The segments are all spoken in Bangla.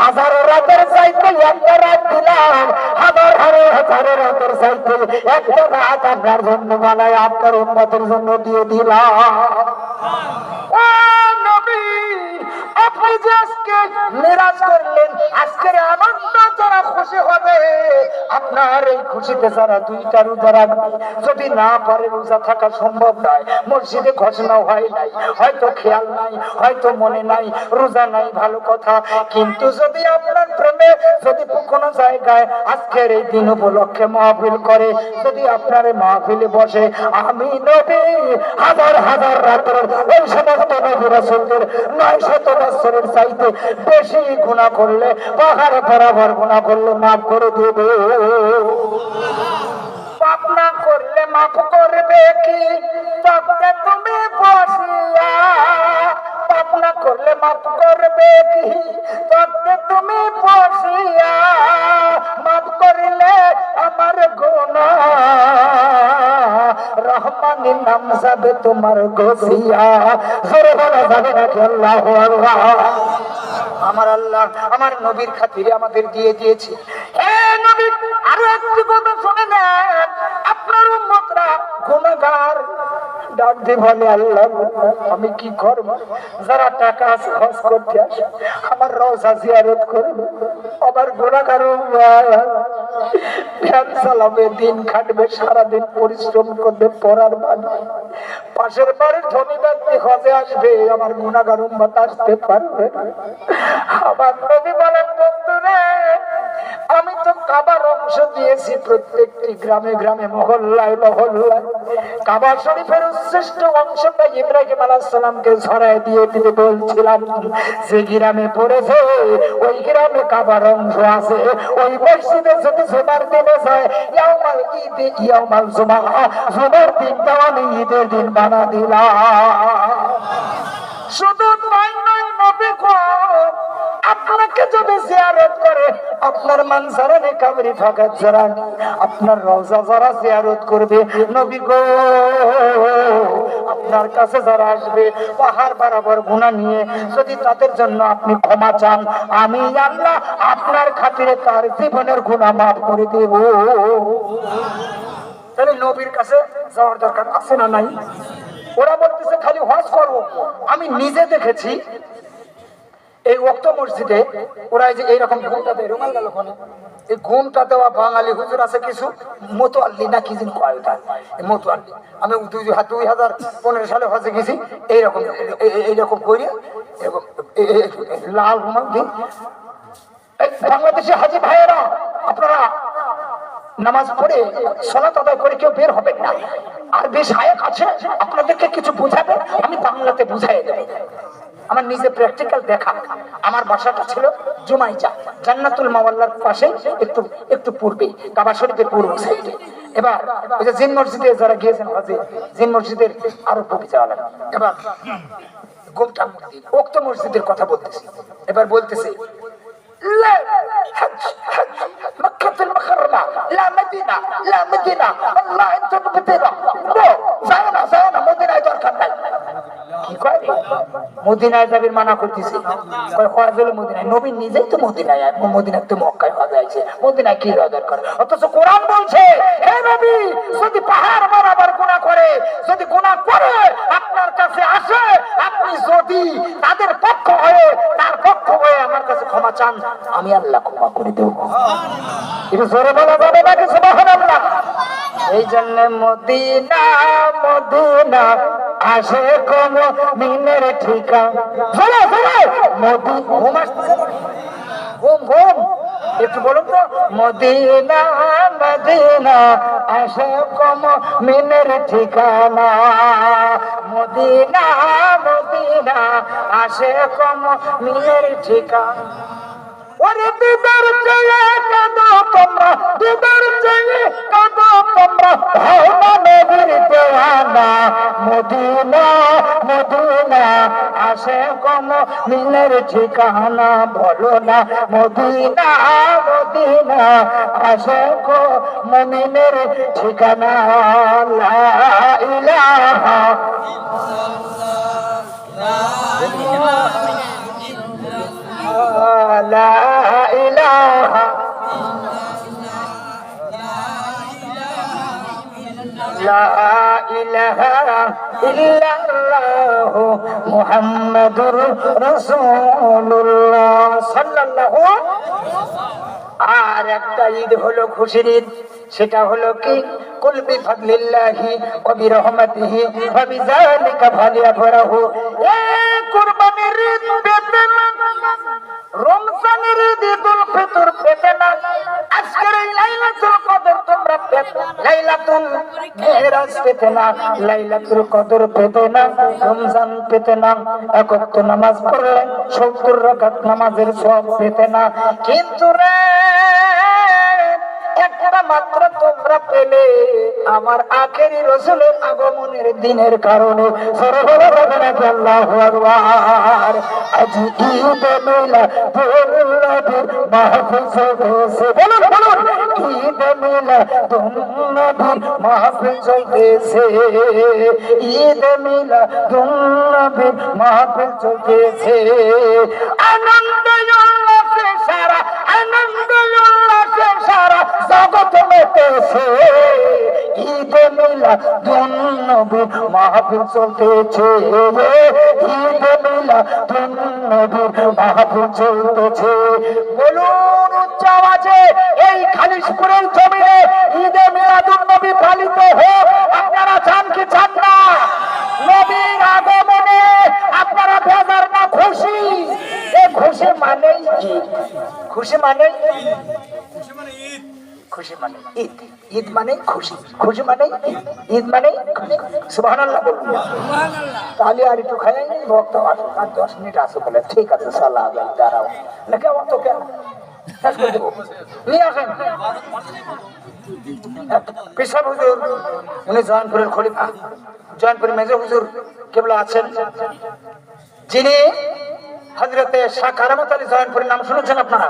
হাজারো রাতের চাইতে একটা রাত দিলাম। হাজার হাজার হাজারো রাতের চাইতে একটা রাত আপনার জন্য বানায় আপনার উন্নতির জন্য দিয়ে দিলাম। যে আজকে নিরাশ করলেন। আজকের আনন্দ যারা খুশি হবে, আপনার এই খুশিতে যারা দুইটা রোজা রাখবে, যদি না পারে রোজা থাকা সম্ভব নয়, মসজিদে ঘোষণা হয় নাই, হয়তো খেয়াল নাই, হয়তো মনে নাই, রোজা নাই, ভালো কথা। কিন্তু যদি আপনার প্রেমে যদি কোনো জায়গায় আজকের এই দিন উপলক্ষে মাহফিল করে, যদি আপনার মাহফিলে বসে, আমি নবী, হাজার হাজার রাতের ওই সমস্ত নবী নয় শত বছরের চাইতে বেশি গুণা করলে, পাহাড় বরাবর গুণা করলে মাফ করে দেবে। করলে মাফ করবে কি? তুমি বসিয়া না করলে মাফ করবে কি? পাপটা তুমি বসিয়া মাফ করলে আমার গুণা রহমানের নাম যাবে তোমার গসিয়া জোরে বলা, যাবে নাকি আল্লাহ আমার আল্লাহ আমার নবীর খাতিরে আমাদের দিয়ে দিয়েছে। নবী, আরও একটি কথা শুনে নেন। আপনার উম্মতরা গুণগার ডাক দিয়ে বলে আল্লাহ, আমি কি যারা টাকা খরচ করতে আমার জিয়ারত দিন খাটবে সারাদিন পরিশ্রম করবে, পড়ার বাড়ি পাশের বাড়ির ধনী হজে আসবে, আমার গুণাগার উম্মত আসতে পারবে। আমার নবী বলেন, বন্ধুরে, আমি তো কাবার অংশ দিয়েছি প্রত্যেকটি গ্রামে গ্রামে, মহল্লায় মহল্লায়। কাবা শরীফের শ্রেষ্ঠ অংশটা ইব্রাহিম আলাইহিস সালামকে ছড়ায় দিয়ে দিতে বলছিলাম, যে গ্রামে পড়েছে, ওই গ্রামে কাবার অংশ আছে, ওই মসজিদে যদি জুমার দিনে যায় ঈদ ইয়াউমাল জুমা, জুমার দিনটা আমি ঈদের দিন বানা দিলাম। শুধু নয় নয়, নবী গো আপনাকে যদি জিয়ারত করে, আপনার মানসারানে কাবরি ফাঁকা জরানি আপনার রওজা যারা জিয়ারত করবে, নবী গো, আপনার কাছে যারা আসবে, পাহাড় বরাবর গুণা নিয়ে যদি তাদের জন্য আপনি ক্ষমা চান, আমি আল্লাহ আপনার খাতিরে তার জীবনের গুণা মাফ করে দেব। তাহলে নবীর কাছে যাওয়ার দরকার আছে না নাই? ওরা বলতেছে, খালি হজ করব আমি নিজে দেখেছি এই ওক্ত মসজিদে ওরা যে এইরকম ঘুমটা দেয়, রুমাল গেল এই ঘুমটা দেওয়া বাঙালি হুজুর আছে কিছু? মোতোয়াল্লি না কি যেন কয় ওটা এই মোতোয়াল্লি। আমি দুই দুই হাজার পনেরো সালে হজে গেছি, এইরকম, এই- এই- এইরকম করি লাল রুমাল এই বাংলাদেশে হাজি ভাইয়েরা, আপনারা নামাজ পড়ে সলাত আদায় করে কেউ বের হবেন না। আর বেশ হায়ক আছে, আপনাদেরকে কিছু বুঝাবে, আমি বাংলাতে বুঝাই দেবো। আমার নিজে প্র্যাকটিক্যাল দেখা আমার বাসাটা ছিল জুমাইজা জান্নাতুল মাওয়াল্লার পাশে একটু একটু পূর্বে কাবা শরীফের পূর্ব সাইডে এবার ওই যে জিন মসজিদে যারা গিয়েছেন হজে জিন মসজিদের আরো পূর্বে যাওয়া লাগে এবার গোমটা মসজিদ উক্ত মসজিদের কথা বলতেছি এবার বলতেছে لا حج حج مكة المكرمة لا مدينة لا مدينة والله انتم مدينة نو যাও যাও না মদিনায় দরকার নাই কি কয় রে? মদিনায় যাবেন মানা করতেছি। হওয়া গেলে মদিনায়। নবী নিজেই তো মদিনায় আয়। মদিনায় তো মক্কায় হজে আছে মদিনায় কি যাওয়া দরকার অথচ কোরআন বলছে, হে নবী, যদি পাহাড় বরাবর গুনাহ করে, যদি গুনাহ করে, আপনার কাছে আসে, আপনি যদি তাদের পক্ষ হয়ে, তার পক্ষ হয়ে আমার কাছে ক্ষমা চান, আমি আল্লাহ ক্ষমা করে দেব। এটা জোরে বলা যাবে নাকি সুবহানাল্লাহ। এই জন্য মদিনা মদিনা আসে কম মিনের ঠিকা। জোরে জোরে মদি, ঘুম আসতেছে? ঘুম ঘুম! একটু বলুন তো, মদিনা মদিনা, আসে কম মিনের ঠিকানা মদিনা মদিনা, আসে কম মিনের ঠিকানা ওরে দিদার চেয়ে কাঁদো তোমরা, দিদার চেয়ে কাঁদো মদিনা আসে কম মিলের ঠিকানা, বলো না মদিনা মদিনা আসে কো মমিনের ঠিকানা, লা ইলাহা লা ইলাহা লা মুহাম্মাদুর রাসূলুল্লাহ সাল্লাল্লাহু আর একটা ঈদ হলো খুশির ঈদ, সেটা হলো কি? কুল বিফাদলিল্লাহি ওয়া বিরহমাতিহি ওয়া বিযালিকা ফালিয়াফরাহু। এ কুরবানির ঈদ পেতে না রমজানের ঈদ ঈদুল ফিতর পেতে না। আজকের এই লাইলাতুল কদর তোমরা পেতে লাইলাতুল মেরাজ পেতে না, লাইলাতুল কদর পেতে না, রমজান পেতে না। এক ওয়াক্ত নামাজ পড়লে 70 রাকাত নামাজের সওয়াব পেতে না। কিন্তু রে একটা মাত্র তোমরা পেলে। আমার আখেরি রসুলের আগমনের দিনের কারণে আনন্দ সারা আনন্দ জগৎ মেতেছে ঈদ মিলা দুন্নবী মাহফিল চলতেছে ঈদ মিলা দুন্নবী মাহফিল চলতেছে। বলুন উচ্চ আওয়াজে, এই খালিশপুরের জমিনে ঈদে মিলাদুন নবী পালিত হোক। আপনারা চান কি চান না? নবীর আগমনে আপনারা বেজার না খুশি। এই খুশি মানেই খুশি মানে খুশি মানে ঈদ। ঈদ মানে খুশি। খুশি মানে ঈদ। মানে সুবহানাল্লাহ বলুন। তাহলে আর একটু খাই ভক্ত আসুক আর দশ মিনিট আসো বলে। ঠিক আছে আলাই দাঁড়াও। না কেমন তো কেন? শেষ করে দেবো। নিয়ে আসেন। পেশাব হুজুর উনি জয়নপুরের খলিফা। জয়নপুর হুজুর কেবল আছেন। যিনি হজরতে শাহ কারামত আলী জয়নপুরের নাম শুনেছেন আপনারা?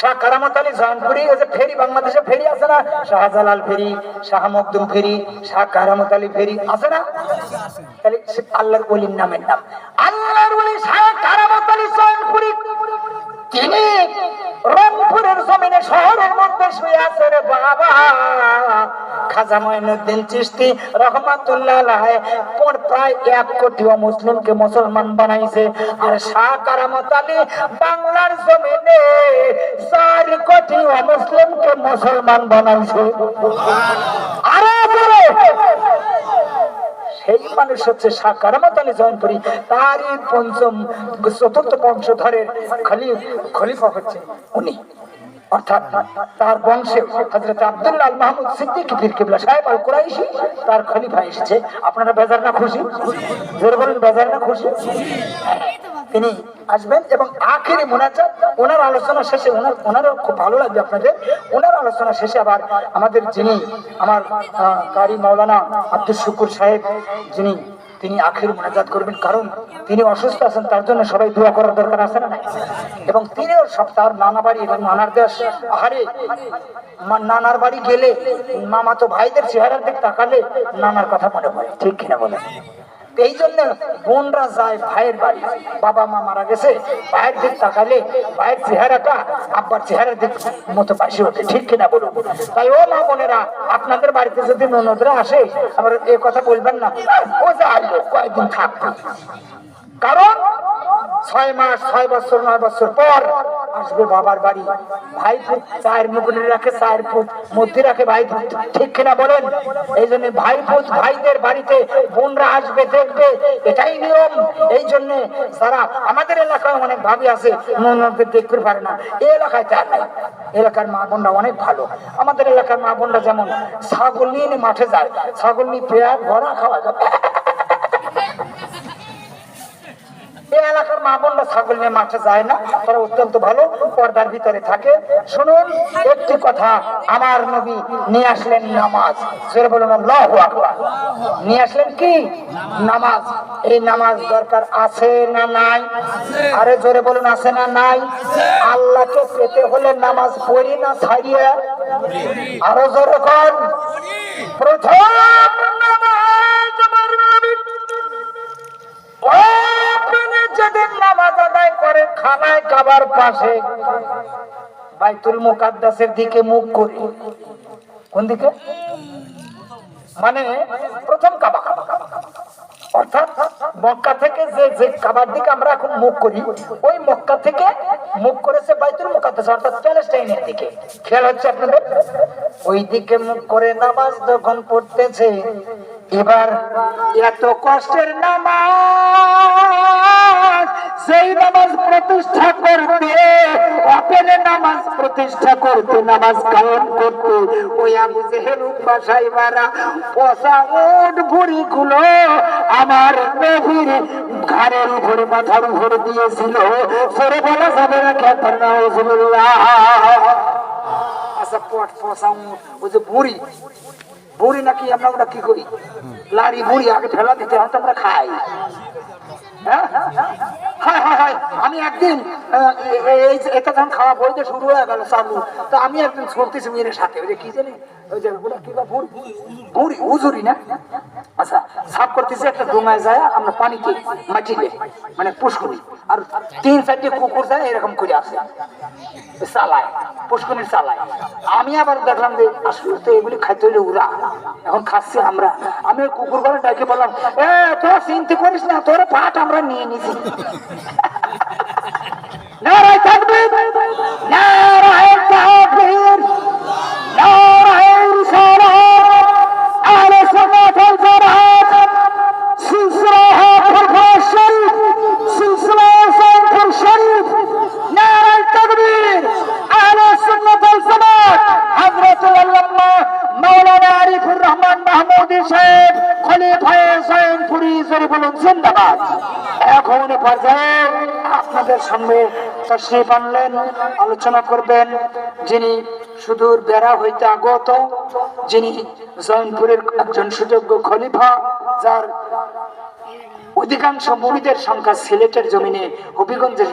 শাহ কারামত আলী জয়নপুরি ওই যে ফেরি, বাংলাদেশে ফেরি আছে না? শাহজালাল ফেরি, শাহ মকদুম ফেরি, শাহ কারামত আলী ফেরি আছে না? তাহলে আল্লাহর ওলির নামের নাম। আল্লাহর ওলি শাহ কারামত আলী জয়নপুরি তিনি জমিনে শহরের মধ্যে শুয়ে আছে রে বাবা। খাজা চিশতি রহমাতুল্লাহ প্রায় এক কোটি মুসলিমকে মুসলমান বানাইছে। আর শাহ কারামত আলী বাংলার জমিনে চার কোটি মুসলিমকে মুসলমান বানাইছে। আরে সেই মানুষ হচ্ছে শাহ কারামত আলী জয়নপুরি তারই পঞ্চম, চতুর্থ বংশধরের খলি খলিফা হচ্ছে উনি। অর্থাৎ তার বংশে হজরত আব্দুল্লাহ মাহমুদ সিদ্দিক ফির কিবলা সাহেব আল কুরাইশি তার খলিফা এসেছে। আপনারা বেজার না খুশি? জোরে বলুন, বেজার না খুশি? তিনি আসবেন এবং আখেরি মোনাজাত, ওনার আলোচনা শেষে ওনার, ওনারও খুব ভালো লাগবে আপনাদের। ওনার আলোচনা শেষে আবার আমাদের যিনি, আমার কারি মাওলানা আব্দুল শুকুর সাহেব, যিনি তিনি আখের মোনাজাত করবেন। কারণ তিনি অসুস্থ আছেন, তার জন্য সবাই দোয়া করার দরকার আছে না এবং তিনিও সব তার নানা বাড়ি এবং নানার দেশ আহারে নানার বাড়ি গেলে মামা তো ভাইদের চেহারার দিক তাকালে নানার কথা মনে পড়ে। ঠিক কিনা বলে এই জন্য বোনরা যায় ভাইয়ের বাড়ি। বাবা মা মারা গেছে, ভাইয়ের দিক তাকালে ভাইয়ের চেহারাটা আব্বার চেহারার দিক মতো পাশে ওঠে, ঠিক কিনা বলুন? তাই ও মা বোনেরা, আপনাদের বাড়িতে যদি ননদরা আসে আবার এ কথা বলবেন না। ও যা আসলো কয়েকদিন থাকবে কারণ ছয় মাস, ছয় বছর, নয় বছর পর আসবে বাবার বাড়ি। ভাই ফুট চায়ের মুকুলে রাখে, চায়ের ফুট মধ্যে রাখে ভাই ফুট ঠিক কিনা বলেন? এই জন্য ভাই ফুট ভাইদের বাড়িতে বোনরা আসবে, দেখবে। এটাই নিয়ম। এই জন্য যারা আমাদের এলাকায় অনেক ভাবি আছে ননদদের দেখতে পারে না। এই এলাকায় তা নাই। এলাকার মা বোনরা অনেক ভালো। আমাদের এলাকার মা বোনরা যেমন ছাগল নিয়ে মাঠে যায়, ছাগল নিয়ে পেঁয়াজ ভরা খাওয়া যায় এই এলাকার মা বোনরা ছাগল নিয়ে মাঠে যায় না। তারা অত্যন্ত ভালো পর্দার ভিতরে থাকে। শুনুন, একটি কথা আমার নবী নিয়ে আসলেন নামাজ। জোরে বলুন নিয়ে আসলেন কি? নামাজ। এই নামাজ দরকার আছে না নাই? আরে জোরে বলুন, আছে না নাই? আল্লাহকে পেতে হলে নামাজ পড়ি না ছাড়িয়ে? আরও জোরে কন। প্রথম নামাজ আমার নবী যেদিন নামাজ আদায় করে, খানায় কাবার পাশে। বাইতুল মুকাদ্দাসের দিকে মুখ করে। কোন দিকে? মানে প্রথম কাবা। অর্থাৎ মক্কা থেকে যে যে কাবার দিকে আমরা এখন মুখ করি, ওই মক্কা থেকে মুখ করেছে বাইতুল মুকাদ্দাস, অর্থাৎ প্যালেস্টাইনের দিকে। খেয়াল হচ্ছে আপনাদের? ওই দিকে মুখ করে নামাজ যখন পড়তেছে, এবার এত কষ্টের নামাজ সেই নামাজ প্রতিষ্ঠা করতে অপেনে নামাজ প্রতিষ্ঠা করতে নামাজ কায়েম করতে ওই আবু জেহেল উপাসাই মারা পচা ভুড়ি গুলো আমার নবীর ঘাড়ের উপরে মাথার উপরে দিয়েছিল। সরে বলা যাবে না খেতার না আচ্ছা পট পচা উঠ ওই যে বুড়ি বুড়ি নাকি আমরা ওটা কি করি? লাড়ি বুড়ি আগে ফেলা দিতে হয় আমরা খাই। হ্যাঁ? হ্যাঁ, হ্যাঁ, হ্যাঁ। আমি একদিন আহ, এ- এ- এই এটা যখন খাওয়া বইতে শুরু হয়ে গেল চালু তো আমি একদিন শুনতেছি মেয়ের সাথে কি জানি বুড়ি উজুরি না? আচ্ছা সাফ করতেছি, একটা ডোঙায় যায়, আমরা পানিতে মাটিতে মানে পুষ্করি আর তিন চারটে কুকুর যায়, এরকম করে আসে। চালায় পুষ্করির চালায়। আমি আবার দেখলাম যে আসলে তো এগুলি খাইতে হইলে উড়া এখন খাচ্ছি আমরা। আমি কুকুর করে ডাকে বললাম, এ, তোরা চিন্তা করিস না, তোর পাট আমরা নিয়ে নিছি। জিন্দাবাদ। এখন পর্যায়ে আপনাদের আনলেন আলোচনা করবেন যিনি সুদূর বেড়া হইতে আগত, যিনি জয়নপুরের একজন সুযোগ্য খলিফা, যার অধিকাংশ মুড়িদের সংখ্যা সিলেটের জমিনে হবিগঞ্জের